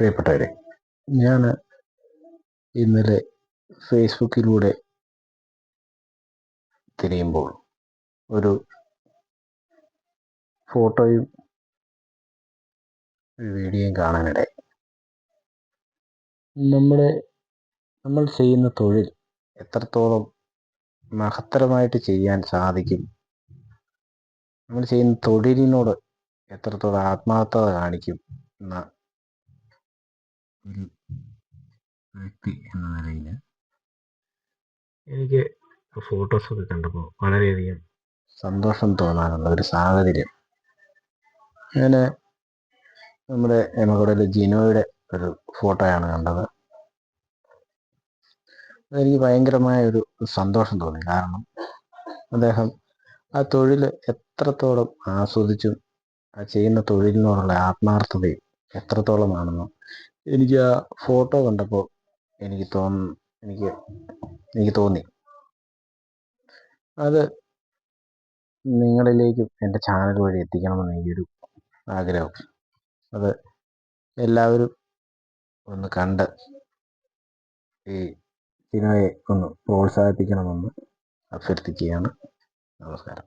പ്രിയപ്പെട്ടവരെ ഞാൻ ഇന്നലെ ഫേസ്ബുക്കിലൂടെ തിരിയുമ്പോൾ ഒരു ഫോട്ടോയും ഒരു വീഡിയോയും കാണാനിടയായി. നമ്മുടെ നമ്മൾ ചെയ്യുന്ന തൊഴിൽ എത്രത്തോളം മഹത്തരമായിട്ട് ചെയ്യാൻ സാധിക്കും? നമ്മൾ ചെയ്യുന്ന തൊഴിലിനോട് എത്രത്തോളം ആത്മാർത്ഥത കാണിക്കും? എന്ന ഒരു വ്യക്തി എന്ന നിലയിൽ എനിക്ക് ഫോട്ടോസൊക്കെ കണ്ടപ്പോൾ വളരെയധികം സന്തോഷം തോന്നാനുള്ള ഒരു സാഹചര്യം. അങ്ങനെ നമ്മുടെ എമകുടയിലെ ജിനോയുടെ ഒരു ഫോട്ടോയാണ് കണ്ടത്. അതെനിക്ക് ഭയങ്കരമായ ഒരു സന്തോഷം തോന്നി. കാരണം അദ്ദേഹം ആ തൊഴിൽ എത്രത്തോളം ആസ്വദിച്ചും ആ ചെയ്യുന്ന തൊഴിലിനോടുള്ള ആത്മാർത്ഥതയും എത്രത്തോളമാണെന്ന് എനിക്ക് ആ ഫോട്ടോ കണ്ടപ്പോൾ എനിക്ക് തോന്നി എനിക്ക് എനിക്ക് തോന്നി. അത് നിങ്ങളിലേക്കും എന്റെ ചാനൽ വഴി എത്തിക്കണമെന്ന് എനിക്കൊരു ആഗ്രഹം അത് എല്ലാവരും ഒന്ന് കണ്ട് ഈ സിനിമയെ ഒന്ന് പ്രോത്സാഹിപ്പിക്കണമെന്ന് അഭ്യർത്ഥിക്കുകയാണ്. നമസ്കാരം.